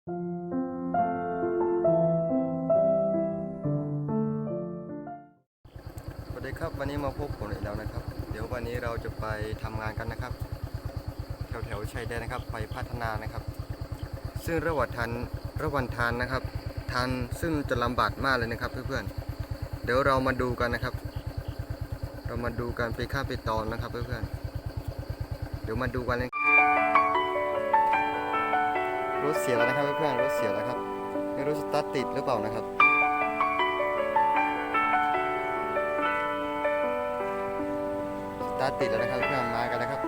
สวัสดีครับวันนี้มาพบผมอีกแล้วนะครับ เดี๋ยววันนี้เราจะไปทำงานกันนะครับ แถวแถวๆชายแดนนะครับ ไปพัฒนานะครับ ซึ่งระหว่างทานระหว่างทานนะครับทานซึ่งจะลำบากมากเลยนะครับ เพื่อนๆเดี๋ยวเรามาดูกันนะครับ เรามาดูกันไปข้าไปตอนนะครับ เพื่อนๆเดี๋ยวมาดูกันเลย รถเสียแล้วนะครับเพื่อนๆรถเสียแล้วครับไม่รู้สตาร์ทติดหรือเปล่านะครับสตาร์ทติดแล้วนะครับเพื่อนมากันแล้วครับ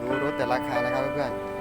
ดูรถแต่ราคานะครับเพื่อนๆ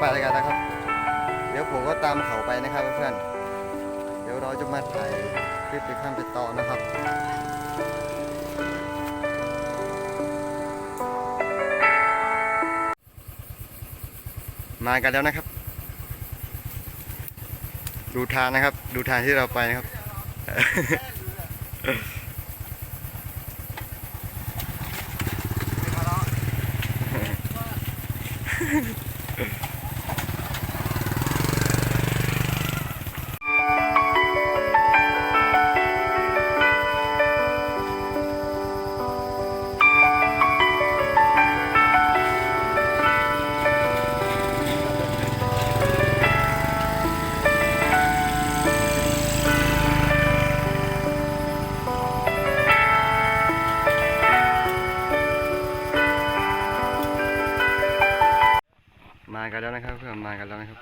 ไปกันนะครับ เดี๋ยวผมก็ตามเขาไปนะครับเพื่อนเดี๋ยวเราจะมาถ่ายคลิปไปข้ามไปต่อนะครับมากันแล้วนะครับ ดูทางนะครับ ดูทางที่เราไปนะครับม มากันแล้วนะครับ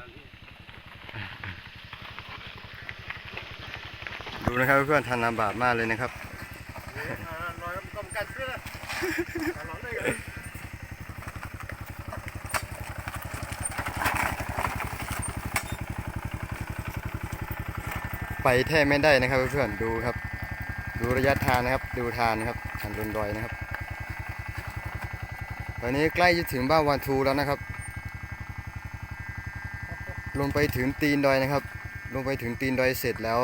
ดูนะครับเพื่อนทันลำบากมากเลยนะครับน้อยกำกันเพื่อนลองได้กันไปแท้ไม่ได้นะครับเพื่อนๆดูครับ ดูระยะทางนะครับ ดูทางนะครับทางดนดอยนะครับ ตอนนี้ใกล้จะถึงบ้านวันทูแล้วนะครับ ลงไปถึงตีนดอยนะครับ ลงไปถึงตีนดอยเสร็จแล้ว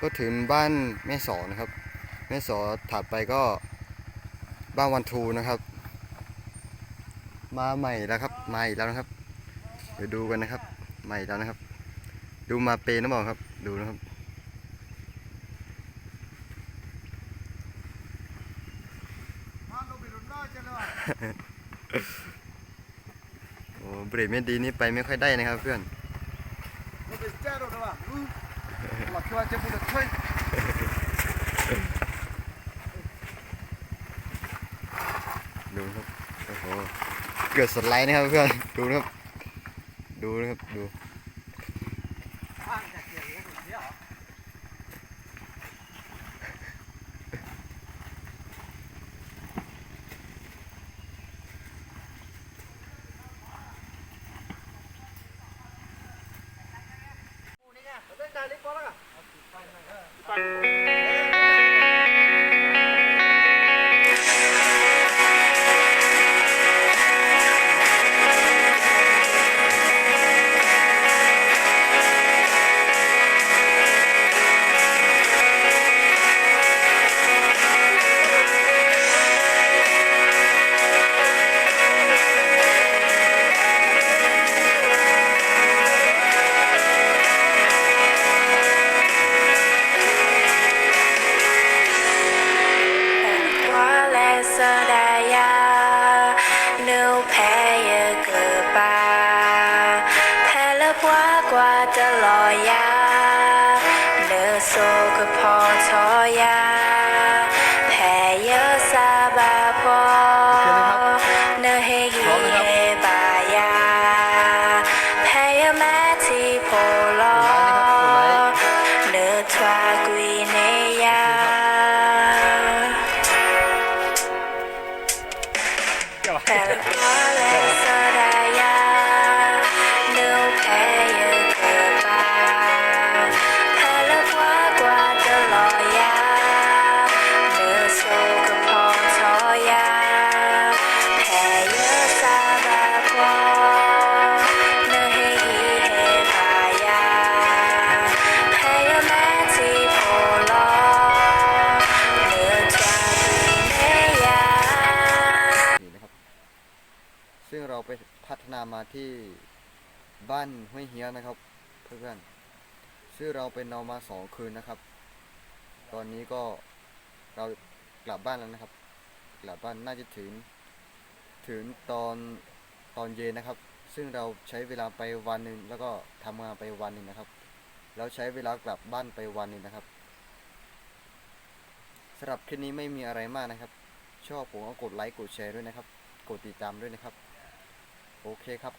ก็ถึงบ้านแม่สอนะครับ แม่สอถัดไปก็บ้านวันทูนะครับ มาใหม่แล้วครับมาอีกแล้วนะครับเดี๋ยวดูกันนะครับ ใหม่แล้วนะครับ ดูมาเปนหรือเปล่าครับ ดูนะครับมาลงไปรุ่นน้อยจังเลยโอ้เบรกไม่ดีนี่ไปไม่ค่อยได้นะครับเพื่อน ดูครับ โอ้โห เกิดสไลด์นะครับเพื่อน ดูนะครับ ดูนะครับ ดู ข้างจากเกียร์นี้เดี๋ยว น Sodaya, no payer goodbye. Pella Puagua de Loya, no soga Portoya, payer Sabapo, no hegi hebaya, payer Matty Polo, no twaguya. เราไปพัฒนามาที่บ้านห้วยเฮียนะครับ เพื่อนๆซึ่งเราไปนอนมาสองคืนนะครับ ตอนนี้ก็เรากลับบ้านแล้วนะครับ กลับบ้านน่าจะถึงถึงตอนตอนเย็นนะครับ ซึ่งเราใช้เวลาไปวันหนึ่งแล้วก็ทำงานไปวันหนึ่งนะครับ แล้วใช้เวลากลับบ้านไปวันหนึ่งนะครับสำหรับคลิปนี้ไม่มีอะไรมากนะครับ ชอบผมก็กดไลค์กดแชร์ด้วยนะครับ กดติดตามด้วยนะครับ โอเคครับ